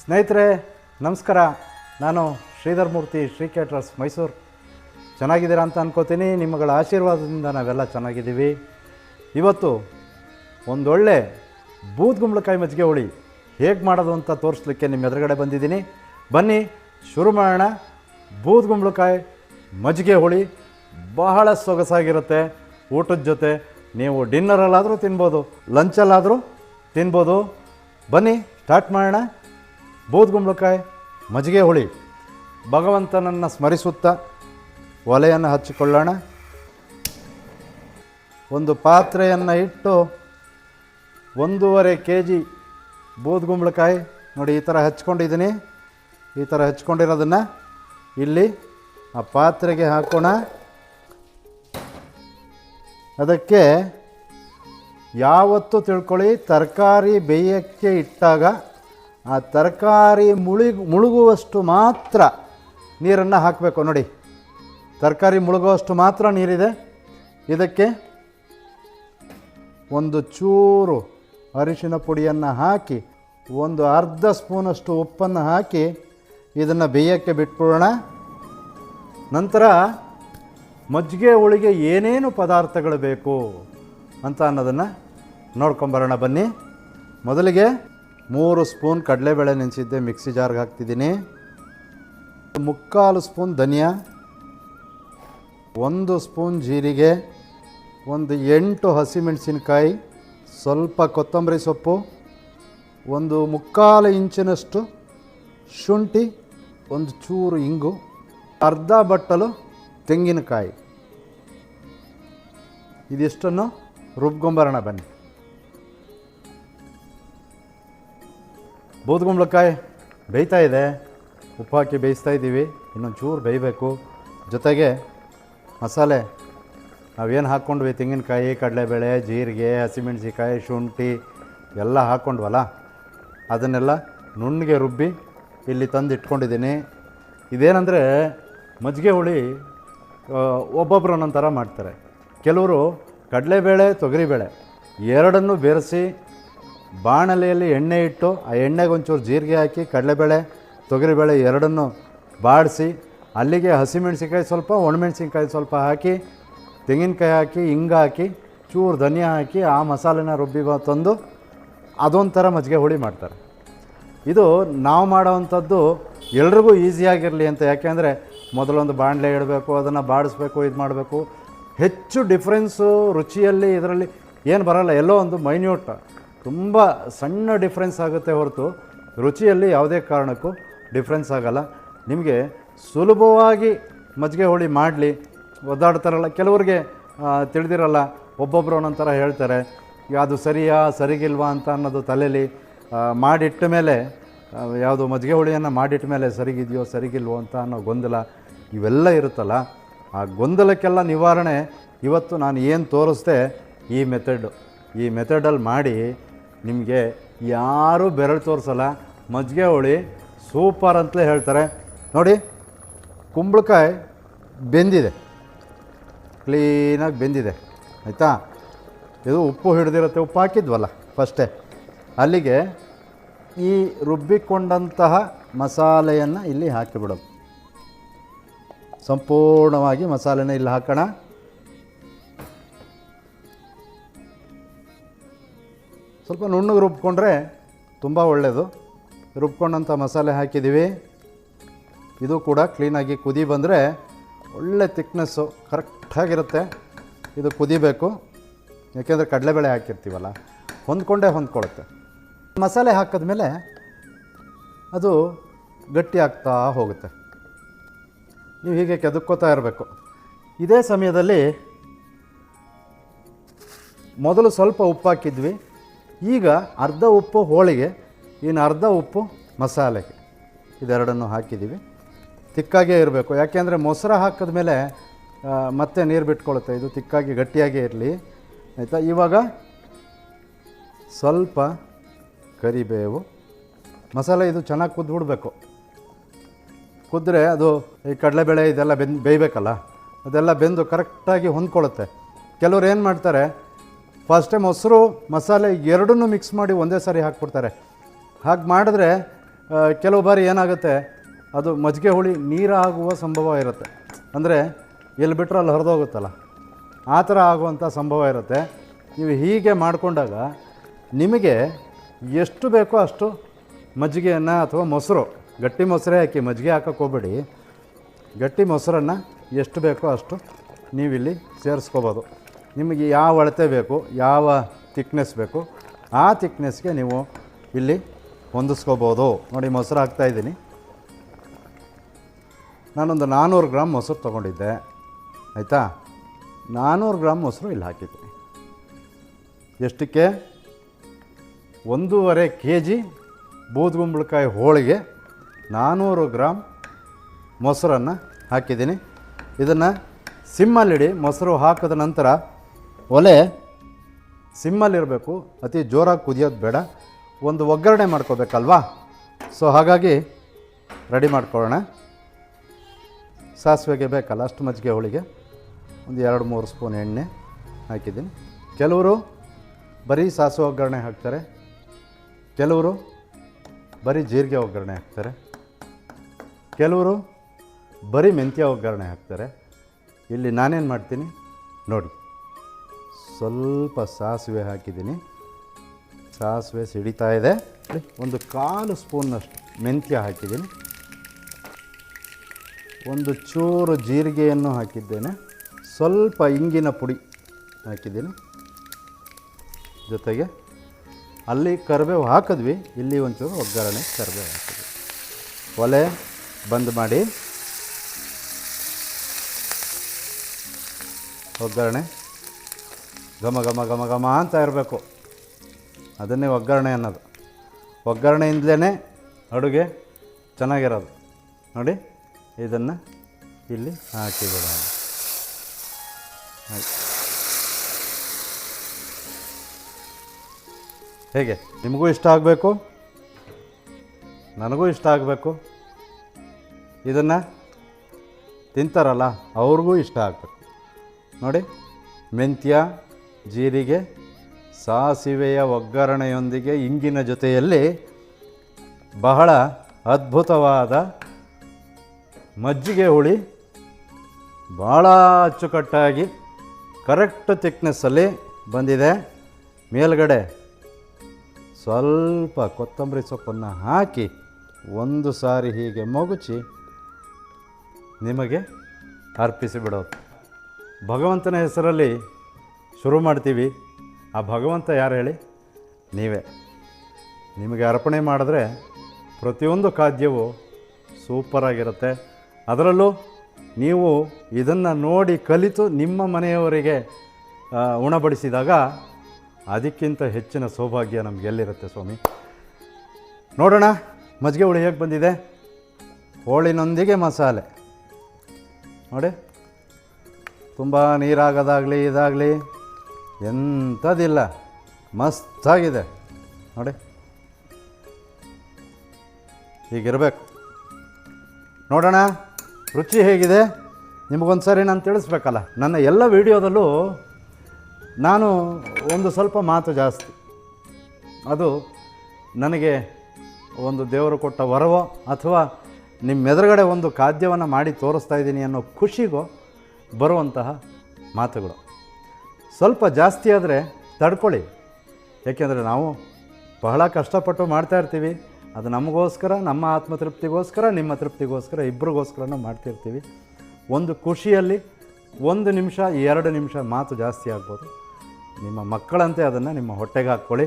ಸ್ನೇಹಿತರೆ, ನಮಸ್ಕಾರ. ನಾನು ಶ್ರೀಧರ್ ಮೂರ್ತಿ, ಶ್ರೀ ಕೇಟ್ರಸ್ ಮೈಸೂರು. ಚೆನ್ನಾಗಿದ್ದೀರಾ ಅಂತ ಅನ್ಕೋತೀನಿ. ನಿಮ್ಮಗಳ ಆಶೀರ್ವಾದದಿಂದ ನಾವೆಲ್ಲ ಚೆನ್ನಾಗಿದ್ದೀವಿ. ಇವತ್ತು ಒಂದೊಳ್ಳೆ ಬೂದ್ಗುಂಬಳಕಾಯಿ ಮಜ್ಜಿಗೆ ಹುಳಿ ಹೇಗೆ ಮಾಡೋದು ಅಂತ ತೋರಿಸ್ಲಿಕ್ಕೆ ನಿಮ್ಮ ಎದುರುಗಡೆ ಬಂದಿದ್ದೀನಿ. ಬನ್ನಿ, ಶುರು ಮಾಡೋಣ. ಬೂದ್ಗುಂಬಳಕಾಯಿ ಮಜ್ಜಿಗೆ ಹುಳಿ ಬಹಳ ಸೊಗಸಾಗಿರುತ್ತೆ. ಊಟದ ಜೊತೆ ನೀವು ಡಿನ್ನರಲ್ಲಾದರೂ ತಿನ್ಬೋದು, ಲಂಚಲ್ಲಾದರೂ ತಿನ್ಬೋದು. ಬನ್ನಿ, ಸ್ಟಾರ್ಟ್ ಮಾಡೋಣ. ಬೂದ್ಗುಂಬಳಕಾಯಿ, ಮಜ್ಜಿಗೆ ಹುಳಿ. ಭಗವಂತನನ್ನು ಸ್ಮರಿಸುತ್ತಾ ಒಲೆಯನ್ನು ಹಚ್ಚಿಕೊಳ್ಳೋಣ. ಒಂದು ಪಾತ್ರೆಯನ್ನು ಇಟ್ಟು ಒಂದೂವರೆ ಕೆ ಜಿ ಬೂದ್ಗುಂಬಳಕಾಯಿ ನೋಡಿ ಈ ಥರ ಹಚ್ಕೊಂಡಿದ್ದೀನಿ. ಈ ಥರ ಹಚ್ಕೊಂಡಿರೋದನ್ನು ಇಲ್ಲಿ ಆ ಪಾತ್ರೆಗೆ ಹಾಕೋಣ. ಅದಕ್ಕೆ ಯಾವತ್ತೂ ತಿಳ್ಕೊಳ್ಳಿ, ತರಕಾರಿ ಬೇಯಕ್ಕೆ ಇಟ್ಟಾಗ ಆ ತರಕಾರಿ ಮುಳುಗು ಮುಳುಗುವಷ್ಟು ಮಾತ್ರ ನೀರನ್ನು ಹಾಕಬೇಕು, ನೋಡಿ. ತರಕಾರಿ ಮುಳುಗುವಷ್ಟು ಮಾತ್ರ ನೀರಿದೆ. ಇದಕ್ಕೆ ಒಂದು ಚೂರು ಅರಿಶಿನ ಪುಡಿಯನ್ನು ಹಾಕಿ, ಒಂದು ಅರ್ಧ ಸ್ಪೂನಷ್ಟು ಉಪ್ಪನ್ನು ಹಾಕಿ ಇದನ್ನು ಬೇಯಕ್ಕೆ ಬಿಟ್ಬಿಡೋಣ. ನಂತರ ಮಜ್ಜಿಗೆ, ಹುಳಿಗೆ ಏನೇನು ಪದಾರ್ಥಗಳು ಬೇಕು ಅಂತ ಅನ್ನೋದನ್ನು ನೋಡ್ಕೊಂಬರೋಣ ಬನ್ನಿ. ಮೊದಲಿಗೆ ಮೂರು ಸ್ಪೂನ್ ಕಡಲೆಬೇಳೆ ನೆನೆಸಿದ್ದೆ, ಮಿಕ್ಸಿ ಜಾರ್ಗೆ ಹಾಕ್ತಿದ್ದೀನಿ. ಮುಕ್ಕಾಲು ಸ್ಪೂನ್ ಧನಿಯಾ, ಒಂದು ಸ್ಪೂನ್ ಜೀರಿಗೆ, ಒಂದು ಎಂಟು ಹಸಿಮೆಣಸಿನಕಾಯಿ, ಸ್ವಲ್ಪ ಕೊತ್ತಂಬರಿ ಸೊಪ್ಪು, ಒಂದು ಮುಕ್ಕಾಲು ಇಂಚಿನಷ್ಟು ಶುಂಠಿ, ಒಂದು ಚೂರು ಇಂಗು, ಅರ್ಧ ಬಟ್ಟಲು ತೆಂಗಿನಕಾಯಿ. ಇದಿಷ್ಟನ್ನು ರುಬ್ಕೊಂಬರೋಣ ಬನ್ನಿ. ಬೂದ್ಗುಂಬಳಕಾಯಿ ಬೇಯ್ತಾ ಇದೆ. ಉಪ್ಪು ಹಾಕಿ ಬೇಯಿಸ್ತಾ ಇದ್ದೀವಿ. ಇನ್ನೊಂದು ಚೂರು ಬೇಯಬೇಕು. ಜೊತೆಗೆ ಮಸಾಲೆ. ನಾವೇನು ಹಾಕ್ಕೊಂಡ್ವಿ? ತೆಂಗಿನಕಾಯಿ, ಕಡಲೆಬೇಳೆ, ಜೀರಿಗೆ ಹಸಿಮೆಣಸಿಕಾಯಿ ಶುಂಠಿ ಎಲ್ಲ ಹಾಕ್ಕೊಂಡ್ವಲ್ಲ ಅದನ್ನೆಲ್ಲ ನುಣ್ಣಗೆ ರುಬ್ಬಿ ಇಲ್ಲಿ ತಂದು ಇಟ್ಕೊಂಡಿದ್ದೀನಿ ಇದೇನೆಂದರೆ ಮಜ್ಜಿಗೆ ಹುಳಿ ಒಬ್ಬೊಬ್ಬರು ಒಂದೊಂದು ಥರ ಮಾಡ್ತಾರೆ. ಕೆಲವರು ಕಡಲೆಬೇಳೆ, ತೊಗರಿಬೇಳೆ ಎರಡನ್ನೂ ಬೆರೆಸಿ ಬಾಣಲೆಯಲ್ಲಿ ಎಣ್ಣೆ ಇಟ್ಟು ಆ ಎಣ್ಣೆಗೆ ಒಂಚೂರು ಜೀರಿಗೆ ಹಾಕಿ, ಕಡಲೆಬೇಳೆ, ತೊಗರಿಬೇಳೆ ಎರಡನ್ನು ಬಾಡಿಸಿ, ಅಲ್ಲಿಗೆ ಹಸಿಮೆಣ್ಸಿನ್ಕಾಯಿ ಸ್ವಲ್ಪ, ಒಣಮೆಣ್ಸಿನ್ಕಾಯಿ ಸ್ವಲ್ಪ ಹಾಕಿ, ತೆಂಗಿನಕಾಯಿ ಹಾಕಿ ಹಿಂಗೆ ಹಾಕಿ, ಚೂರು ಧನಿಯಾ ಹಾಕಿ, ಆ ಮಸಾಲೆನ ರುಬ್ಬಿ ತಂದು ಅದೊಂಥರ ಮಜ್ಜಿಗೆ ಹುಳಿ ಮಾಡ್ತಾರೆ. ಇದು ನಾವು ಮಾಡೋವಂಥದ್ದು ಎಲ್ರಿಗೂ ಈಸಿಯಾಗಿರಲಿ ಅಂತ, ಯಾಕೆಂದರೆ ಮೊದಲೊಂದು ಬಾಣಲೆ ಇಡಬೇಕು, ಅದನ್ನು ಬಾಡಿಸ್ಬೇಕು, ಇದು ಮಾಡಬೇಕು. ಹೆಚ್ಚು ಡಿಫ್ರೆನ್ಸು ರುಚಿಯಲ್ಲಿ, ಇದರಲ್ಲಿ ಏನು ಬರೋಲ್ಲ, ಎಲ್ಲೋ ಒಂದು ಮೈನ್ಯೂಟ್ ತುಂಬ ಸಣ್ಣ ಡಿಫ್ರೆನ್ಸ್ ಆಗುತ್ತೆ ಹೊರತು ರುಚಿಯಲ್ಲಿ ಯಾವುದೇ ಕಾರಣಕ್ಕೂ ಡಿಫ್ರೆನ್ಸ್ ಆಗಲ್ಲ. ನಿಮಗೆ ಸುಲಭವಾಗಿ ಮಜ್ಜಿಗೆ ಹೋಳಿ ಮಾಡಲಿ, ಒದ್ದಾಡ್ತಾರಲ್ಲ, ಕೆಲವ್ರಿಗೆ ತಿಳಿದಿರಲ್ಲ ಒಬ್ಬೊಬ್ಬರು ಒಂದೊಂಥರ ಹೇಳ್ತಾರೆ ಅದು ಸರಿಯಾ, ಸರಿಗಿಲ್ವಾ ಅಂತ ಅನ್ನೋದು ತಲೆಯಲ್ಲಿ ಮಾಡಿಟ್ಟ ಮೇಲೆ ಯಾವುದು ಮಜ್ಜಿಗೆ ಹುಳಿಯನ್ನು ಮಾಡಿಟ್ಟ ಮೇಲೆ ಸರಿಗಿದೆಯೋ, ಸರಿಗಿಲ್ವೋ ಅಂತ ಅನ್ನೋ ಗೊಂದಲ ಇವೆಲ್ಲ ಇರುತ್ತಲ್ಲ. ಆ ಗೊಂದಲಕ್ಕೆಲ್ಲ ನಿವಾರಣೆ ಇವತ್ತು ನಾನು ಏನು ತೋರಿಸ್ದೆ ಈ ಮೆಥಡ್ ಈ ಮೆಥಡಲ್ಲಿ ಮಾಡಿ ನಿಮಗೆ ಯಾರೂ ಬೆರಳು ತೋರಿಸಲ್ಲ. ಮಜ್ಜಿಗೆ ಹೋಳಿ ಸೂಪರ್ ಅಂತಲೇ ಹೇಳ್ತಾರೆ. ನೋಡಿ, ಕುಂಬಳಕಾಯಿ ಬೆಂದಿದೆ. ಕ್ಲೀನಾಗಿ ಬೆಂದಿದೆ. ಆಯಿತಾ? ಇದು ಉಪ್ಪು ಹಿಡಿದಿರುತ್ತೆ, ಉಪ್ಪು ಹಾಕಿದ್ವಲ್ಲ ಫಸ್ಟೇ. ಅಲ್ಲಿಗೆ ಈ ರುಬ್ಬಿಕೊಂಡಂತಹ ಮಸಾಲೆಯನ್ನು ಇಲ್ಲಿ ಹಾಕಿಬಿಡೋದು. ಸಂಪೂರ್ಣವಾಗಿ ಮಸಾಲೆನ ಇಲ್ಲಿ ಹಾಕೋಣ. ಸ್ವಲ್ಪ ನುಣ್ಣಗೆ ರುಬ್ಕೊಂಡ್ರೆ ತುಂಬ ಒಳ್ಳೆಯದು ರುಬ್ಕೊಂಡಂಥ ಮಸಾಲೆ ಹಾಕಿದ್ದೀವಿ. ಇದು ಕೂಡ ಕ್ಲೀನಾಗಿ ಕುದಿ ಬಂದರೆ ಒಳ್ಳೆ ತಿಕ್ನೆಸ್ಸು ಕರೆಕ್ಟಾಗಿರುತ್ತೆ ಇದು ಕುದಿಬೇಕು. ಯಾಕೆಂದರೆ ಕಡಲೆಬೇಳೆ ಹಾಕಿರ್ತೀವಲ್ಲ, ಹೊಂದ್ಕೊಂಡೇ ಹೊಂದ್ಕೊಳುತ್ತೆ ಮಸಾಲೆ ಹಾಕಿದ್ಮೇಲೆ ಅದು ಗಟ್ಟಿ ಆಗ್ತಾ ಹೋಗುತ್ತೆ. ನೀವು ಹೀಗೆ ಕೆದಕ್ಕೋತಾ ಇರಬೇಕು. ಇದೇ ಸಮಯದಲ್ಲಿ ಮೊದಲು ಸ್ವಲ್ಪ ಉಪ್ಪು ಹಾಕಿದ್ವಿ ಈಗ ಅರ್ಧ ಉಪ್ಪು ಹೋಳಿಗೆ, ಇನ್ನು ಅರ್ಧ ಉಪ್ಪು ಮಸಾಲೆಗೆ. ಇದೆರಡನ್ನು ಹಾಕಿದ್ದೀವಿ. ತಿಕ್ಕಾಗೇ ಇರಬೇಕು. ಯಾಕೆಂದರೆ ಮೊಸರು ಹಾಕಿದ ಮೇಲೆ ಮತ್ತೆ ನೀರು ಬಿಟ್ಕೊಳುತ್ತೆ. ಇದು ತಿಕ್ಕಾಗಿ, ಗಟ್ಟಿಯಾಗೇ ಇರಲಿ. ಆಯಿತಾ? ಇವಾಗ ಸ್ವಲ್ಪ ಕರಿಬೇವು. ಮಸಾಲೆ ಇದು ಚೆನ್ನಾಗಿ ಕುದ್ಬಿಡ್ಬೇಕು ಕುದ್ರೆ ಅದು ಈ ಕಡಲೆಬೇಳೆ ಇದೆಲ್ಲ ಬೆಂದು, ಬೇಯಬೇಕಲ್ಲ? ಅದೆಲ್ಲ ಬೆಂದು ಕರೆಕ್ಟಾಗಿ ಹೊಂದ್ಕೊಳ್ಳುತ್ತೆ ಕೆಲವ್ರು ಏನು ಮಾಡ್ತಾರೆ ಫಸ್ಟೇ ಮೊಸರು, ಮಸಾಲೆ ಎರಡನ್ನೂ ಮಿಕ್ಸ್ ಮಾಡಿ ಒಂದೇ ಸಾರಿ ಹಾಕ್ಬಿಡ್ತಾರೆ. ಹಾಗೆ ಮಾಡಿದ್ರೆ ಕೆಲವು ಬಾರಿ ಏನಾಗುತ್ತೆ, ಅದು ಮಜ್ಜಿಗೆ ಹುಳಿ ನೀರಾಗುವ ಸಂಭವ ಇರುತ್ತೆ. ಅಂದರೆ ಎಲ್ಲಿ ಬಿಟ್ಟರೆ ಅಲ್ಲಿ ಹರಿದೋಗುತ್ತಲ್ಲ. ಆ ಥರ ಆಗುವಂಥ ಸಂಭವ ಇರುತ್ತೆ. ನೀವು ಹೀಗೆ ಮಾಡಿಕೊಂಡಾಗ ನಿಮಗೆ ಎಷ್ಟು ಬೇಕೋ ಅಷ್ಟು ಮಜ್ಜಿಗೆಯನ್ನು ಅಥವಾ ಮೊಸರು, ಗಟ್ಟಿ ಮೊಸರೇ ಹಾಕಿ ಮಜ್ಜಿಗೆ ಹಾಕಕ್ಕೆ ಹೋಗ್ಬೇಡಿ. ಗಟ್ಟಿ ಮೊಸರನ್ನು ಎಷ್ಟು ಬೇಕೋ ಅಷ್ಟು ನೀವಿಲ್ಲಿ ಸೇರಿಸ್ಕೋಬೋದು. ನಿಮಗೆ ಯಾವ ಅಳತೆ ಬೇಕು, ಯಾವ ತಿಕ್ನೆಸ್ ಬೇಕು, ಆ ತಿಕ್ನೆಸ್ಗೆ ನೀವು ಇಲ್ಲಿ ಹೊಂದಿಸ್ಕೋಬೋದು. ನೋಡಿ, ಮೊಸರು ಹಾಕ್ತಾಯಿದ್ದೀನಿ ನಾನೊಂದು ನಾನ್ನೂರು ಗ್ರಾಮ್ ಮೊಸರು ತೊಗೊಂಡಿದ್ದೆ. ಆಯಿತಾ? ನಾನ್ನೂರು ಗ್ರಾಮ್ ಮೊಸರು ಇಲ್ಲಿ ಹಾಕಿದ್ದೀನಿ ಎಷ್ಟಕ್ಕೆ? ಒಂದೂವರೆ ಕೆ ಜಿ ಬೂದ್ಗುಂಬಳಕಾಯಿ ಹೋಳಿಗೆ ನಾನ್ನೂರು ಗ್ರಾಮ್ ಮೊಸರನ್ನು ಹಾಕಿದ್ದೀನಿ. ಇದನ್ನು ಸಿಮ್ಮಲ್ಲಿಡಿ ಮೊಸರು ಹಾಕಿದ ನಂತರ ಒಲೆ ಸಿಮ್ಮಲ್ಲಿರಬೇಕು. ಅತಿ ಜೋರಾಗಿ ಕುದಿಯೋದು ಬೇಡ. ಒಂದು ಒಗ್ಗರಣೆ ಮಾಡ್ಕೋಬೇಕಲ್ವಾ? ಸೊ ಹಾಗಾಗಿ ರೆಡಿ ಮಾಡ್ಕೊಳ್ಳೋಣ. ಸಾಸಿವೆಗೆ ಬೇಕಲ್ಲ, ಅಷ್ಟು ಮಜ್ಜಿಗೆ ಹೋಳಿಗೆ. ಒಂದು ಎರಡು ಮೂರು ಸ್ಪೂನ್ ಎಣ್ಣೆ ಹಾಕಿದ್ದೀನಿ. ಕೆಲವರು ಬರೀ ಸಾಸಿವೆ ಒಗ್ಗರಣೆ ಹಾಕ್ತಾರೆ. ಕೆಲವರು ಬರೀ ಜೀರಿಗೆ ಒಗ್ಗರಣೆ ಹಾಕ್ತಾರೆ. ಕೆಲವರು ಬರೀ ಮೆಂತ್ಯ ಒಗ್ಗರಣೆ ಹಾಕ್ತಾರೆ. ಇಲ್ಲಿ ನಾನೇನು ಮಾಡ್ತೀನಿ? ನೋಡಿ. ಸ್ವಲ್ಪ ಸಾಸಿವೆ ಹಾಕಿದ್ದೀನಿ. ಸಾಸಿವೆ ಸಿಡಿತಾ ಇದೆ. ಒಂದು ಕಾಲು ಸ್ಪೂನ್ನಷ್ಟು ಮೆಂತ್ಯ ಹಾಕಿದ್ದೀನಿ. ಒಂದು ಚೂರು ಜೀರಿಗೆಯನ್ನು ಹಾಕಿದ್ದೇನೆ. ಸ್ವಲ್ಪ ಇಂಗಿನ ಪುಡಿ ಹಾಕಿದ್ದೀನಿ. ಜೊತೆಗೆ ಅಲ್ಲಿ ಕರಿಬೇವು ಹಾಕಿದ್ವಿ ಇಲ್ಲಿ ಒಂಚೂರು ಒಗ್ಗರಣೆ ಕರಿಬೇವು ಹಾಕಿದ್ವಿ. ಒಲೆ ಬಂದ್ ಮಾಡಿ. ಒಗ್ಗರಣೆ ಘಮ ಘಮ ಘಮ ಘಮ ಅಂತ ಇರಬೇಕು. ಅದನ್ನೇ ಒಗ್ಗರಣೆ ಅನ್ನೋದು. ಒಗ್ಗರಣೆಯಿಂದಲೇ ಅಡುಗೆ ಚೆನ್ನಾಗಿರೋದು. ನೋಡಿ, ಇದನ್ನು ಇಲ್ಲಿ ಹಾಕಿಬಿಡೋಣ ಹೇಗೆ? ನಿಮಗೂ ಇಷ್ಟ ಆಗಬೇಕು? ನನಗೂ ಇಷ್ಟ ಆಗಬೇಕು? ಇದನ್ನು ತಿಂತಾರಲ್ಲ, ಅವ್ರಿಗೂ ಇಷ್ಟ ಆಗಬೇಕು. ನೋಡಿ, ಮೆಂತ್ಯ ಜೀರಿಗೆ, ಸಾಸಿವೆಯ ಒಗ್ಗರಣೆಯೊಂದಿಗೆ ಇಂಗಿನ ಜೊತೆಯಲ್ಲಿ ಬಹಳ ಅದ್ಭುತವಾದ ಮಜ್ಜಿಗೆ ಹುಳಿ ಭಾಳ ಅಚ್ಚುಕಟ್ಟಾಗಿ ಕರೆಕ್ಟ್ ತಿಕ್ನೆಸ್ಸಲ್ಲಿ ಬಂದಿದೆ. ಮೇಲ್ಗಡೆ ಸ್ವಲ್ಪ ಕೊತ್ತಂಬರಿ ಸೊಪ್ಪನ್ನು ಹಾಕಿ ಒಂದು ಸಾರಿ ಹೀಗೆ ಮಗುಚಿ ನಿಮಗೆ ಅರ್ಪಿಸಿಬಿಡೋದು. ಭಗವಂತನ ಹೆಸರಲ್ಲಿ ಶುರು ಮಾಡ್ತೀವಿ. ಆ ಭಗವಂತ ಯಾರು ಹೇಳಿ? ನೀವೇ. ನಿಮಗೆ ಅರ್ಪಣೆ ಮಾಡಿದ್ರೆ ಪ್ರತಿಯೊಂದು ಖಾದ್ಯವು ಸೂಪರಾಗಿರುತ್ತೆ ಅದರಲ್ಲೂ ನೀವು ಇದನ್ನು ನೋಡಿ ಕಲಿತು ನಿಮ್ಮ ಮನೆಯವರಿಗೆ ಉಣಬಡಿಸಿದಾಗ ಅದಕ್ಕಿಂತ ಹೆಚ್ಚಿನ ಸೌಭಾಗ್ಯ ನಮಗೆಲ್ಲಿರುತ್ತೆ ಸ್ವಾಮಿ? ನೋಡೋಣ, ಮಜ್ಜಿಗೆ ಹುಳಿ ಹೇಗೆ ಬಂದಿದೆ? ಹೋಳಿನೊಂದಿಗೆ ಮಸಾಲೆ. ನೋಡಿ. ತುಂಬ ನೀರಾಗೋದಾಗಲಿ, ಇದಾಗಲಿ. ಎಂಥದ್ದಿಲ್ಲ ಮಸ್ತಾಗಿದೆ. ನೋಡಿ. ಹೀಗಿರಬೇಕು. ನೋಡೋಣ. ರುಚಿ ಹೇಗಿದೆ? ನಿಮಗೊಂದು ಸರಿ ನಾನು ತಿಳಿಸ್ಬೇಕಲ್ಲ. ನನ್ನ ಎಲ್ಲ ವಿಡಿಯೋದಲ್ಲೂ ನಾನು ಒಂದು ಸ್ವಲ್ಪ ಮಾತು ಜಾಸ್ತಿ. ಅದು ನನಗೆ ಒಂದು ದೇವರು ಕೊಟ್ಟ ವರವೋ ಅಥವಾ ನಿಮ್ಮ ಎದುರುಗಡೆ ಒಂದು ಖಾದ್ಯವನ್ನು ಮಾಡಿ ತೋರಿಸ್ತಾ ಇದ್ದೀನಿ ಅನ್ನೋ ಖುಷಿಗೋ ಬರುವಂತಹ ಮಾತುಗಳು. ಸ್ವಲ್ಪ ಜಾಸ್ತಿ ಆದರೆ ತಡ್ಕೊಳ್ಳಿ. ಏಕೆಂದರೆ ನಾವು ಬಹಳ ಕಷ್ಟಪಟ್ಟು ಮಾಡ್ತಾಯಿರ್ತೀವಿ ಅದು ನಮಗೋಸ್ಕರ, ನಮ್ಮ ಆತ್ಮತೃಪ್ತಿಗೋಸ್ಕರ, ನಿಮ್ಮ ತೃಪ್ತಿಗೋಸ್ಕರ ಇಬ್ಬರಿಗೋಸ್ಕರನೂ ಮಾಡ್ತಿರ್ತೀವಿ ಒಂದು ಖುಷಿಯಲ್ಲಿ ಒಂದು ನಿಮಿಷ ಎರಡು ನಿಮಿಷ ಮಾತು ಜಾಸ್ತಿ ಆಗ್ಬೋದು. ನಿಮ್ಮ ಮಕ್ಕಳಂತೆ ಅದನ್ನು ನಿಮ್ಮ ಹೊಟ್ಟೆಗೆ ಹಾಕ್ಕೊಳ್ಳಿ.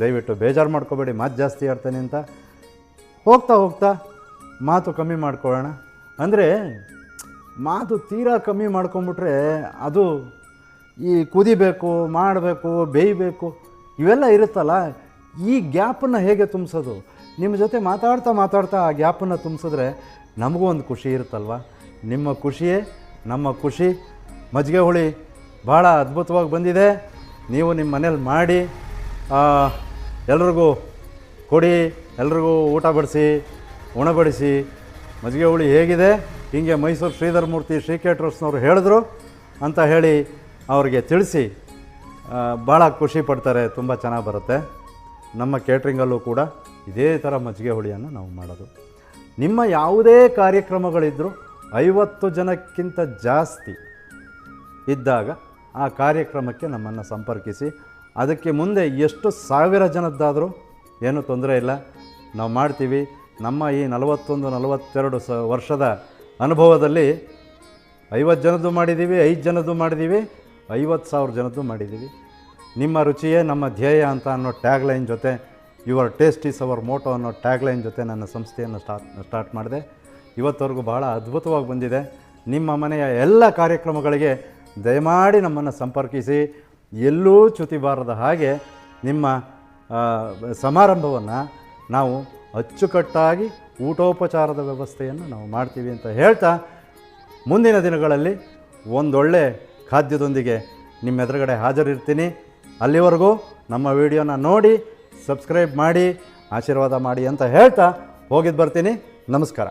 ದಯವಿಟ್ಟು ಬೇಜಾರು ಮಾಡ್ಕೋಬೇಡಿ, ಮಾತು ಜಾಸ್ತಿ ಆಡ್ತೇನೆ ಅಂತ. ಹೋಗ್ತಾ ಹೋಗ್ತಾ ಮಾತು ಕಮ್ಮಿ ಮಾಡ್ಕೊಳ್ಳೋಣ. ಅಂದರೆ ಮಾತು ತೀರಾ ಕಮ್ಮಿ ಮಾಡ್ಕೊಂಬಿಟ್ರೆ ಅದು ಈ ಕುದಿಬೇಕು, ಮಾಡಬೇಕು, ಬೇಯಬೇಕು, ಇವೆಲ್ಲ ಇರುತ್ತಲ್ಲ, ಈ ಗ್ಯಾಪನ್ನು ಹೇಗೆ ತುಂಬಿಸೋದು? ನಿಮ್ಮ ಜೊತೆ ಮಾತಾಡ್ತಾ ಮಾತಾಡ್ತಾ ಆ ಗ್ಯಾಪನ್ನು ತುಂಬಿಸಿದ್ರೆ ನಮಗೂ ಒಂದು ಖುಷಿ ಇರುತ್ತಲ್ವ? ನಿಮ್ಮ ಖುಷಿಯೇ ನಮ್ಮ ಖುಷಿ. ಮಜ್ಜಿಗೆ ಹುಳಿ ಭಾಳ ಅದ್ಭುತವಾಗಿ ಬಂದಿದೆ. ನೀವು ನಿಮ್ಮ ಮನೇಲಿ ಮಾಡಿ ಎಲ್ರಿಗೂ ಕೊಡಿ, ಎಲ್ರಿಗೂ ಊಟ ಬಡಿಸಿ, ಉಣಬಡಿಸಿ. ಮಜ್ಜಿಗೆ ಹುಳಿ ಹೇಗಿದೆ? ಹೀಗೆ ಮೈಸೂರು ಶ್ರೀಧರ್ ಮೂರ್ತಿ ಶ್ರೀ ಕೇಟ್ರಸ್ನವರು ಹೇಳಿದ್ರು ಅಂತ ಹೇಳಿ ಅವ್ರಿಗೆ ತಿಳಿಸಿ ಭಾಳ ಖುಷಿ ಪಡ್ತಾರೆ, ತುಂಬ ಚೆನ್ನಾಗಿ ಬರುತ್ತೆ. ನಮ್ಮ ಕೇಟ್ರಿಂಗಲ್ಲೂ ಕೂಡ ಇದೇ ಥರ ಮಜ್ಜಿಗೆ ಹುಳಿಯನ್ನು ನಾವು ಮಾಡೋದು. ನಿಮ್ಮ ಯಾವುದೇ ಕಾರ್ಯಕ್ರಮಗಳಿದ್ದರೂ ಐವತ್ತು ಜನಕ್ಕಿಂತ ಜಾಸ್ತಿ ಇದ್ದಾಗ ಆ ಕಾರ್ಯಕ್ರಮಕ್ಕೆ ನಮ್ಮನ್ನು ಸಂಪರ್ಕಿಸಿ. ಅದಕ್ಕೆ ಮುಂದೆ ಎಷ್ಟು ಸಾವಿರ ಜನದ್ದಾದರೂ ಏನೂ ತೊಂದರೆ ಇಲ್ಲ. ನಾವು ಮಾಡ್ತೀವಿ. ನಮ್ಮ ಈ ನಲವತ್ತೊಂದು, ನಲವತ್ತೆರಡು ಸ ವರ್ಷದ ಅನುಭವದಲ್ಲಿ ಐವತ್ತು ಜನದ್ದು ಮಾಡಿದ್ದೀವಿ, ಐದು ಜನದ್ದು ಮಾಡಿದ್ದೀವಿ. ಐವತ್ತು ಸಾವಿರ ಜನದ್ದು ಮಾಡಿದ್ದೀವಿ. ನಿಮ್ಮ ರುಚಿಯೇ ನಮ್ಮ ಧ್ಯೇಯ ಅಂತ ಅನ್ನೋ ಟ್ಯಾಗ್ ಲೈನ್ ಜೊತೆ, your taste is our motto ಅನ್ನೋ ಟ್ಯಾಗ್ ಲೈನ್ ಜೊತೆ ನನ್ನ ಸಂಸ್ಥೆಯನ್ನು ಸ್ಟಾರ್ಟ್ ಸ್ಟಾರ್ಟ್ ಮಾಡಿದೆ. ಇವತ್ತವರೆಗೂ ಭಾಳ ಅದ್ಭುತವಾಗಿ ಬಂದಿದೆ. ನಿಮ್ಮ ಮನೆಯ ಎಲ್ಲ ಕಾರ್ಯಕ್ರಮಗಳಿಗೆ ದಯಮಾಡಿ ನಮ್ಮನ್ನು ಸಂಪರ್ಕಿಸಿ. ಎಲ್ಲೂ ಚ್ಯುತಿ ಬಾರದ ಹಾಗೆ ನಿಮ್ಮ ಸಮಾರಂಭವನ್ನು ನಾವು ಅಚ್ಚುಕಟ್ಟಾಗಿ ಊಟೋಪಚಾರದ ವ್ಯವಸ್ಥೆಯನ್ನು ನಾವು ಮಾಡ್ತೀವಿ ಅಂತ ಹೇಳ್ತಾ ಮುಂದಿನ ದಿನಗಳಲ್ಲಿ ಒಂದೊಳ್ಳೆ ಖಾದ್ಯದೊಂದಿಗೆ ನಿಮ್ಮ ಎದುರುಗಡೆ ಹಾಜರಿರ್ತೀನಿ. ಅಲ್ಲಿವರೆಗೂ ನಮ್ಮ ವಿಡಿಯೋನ ನೋಡಿ, ಸಬ್ಸ್ಕ್ರೈಬ್ ಮಾಡಿ, ಆಶೀರ್ವಾದ ಮಾಡಿ ಅಂತ ಹೇಳ್ತಾ ಹೋಗಿದ್ದು ಬರ್ತೀನಿ. ನಮಸ್ಕಾರ.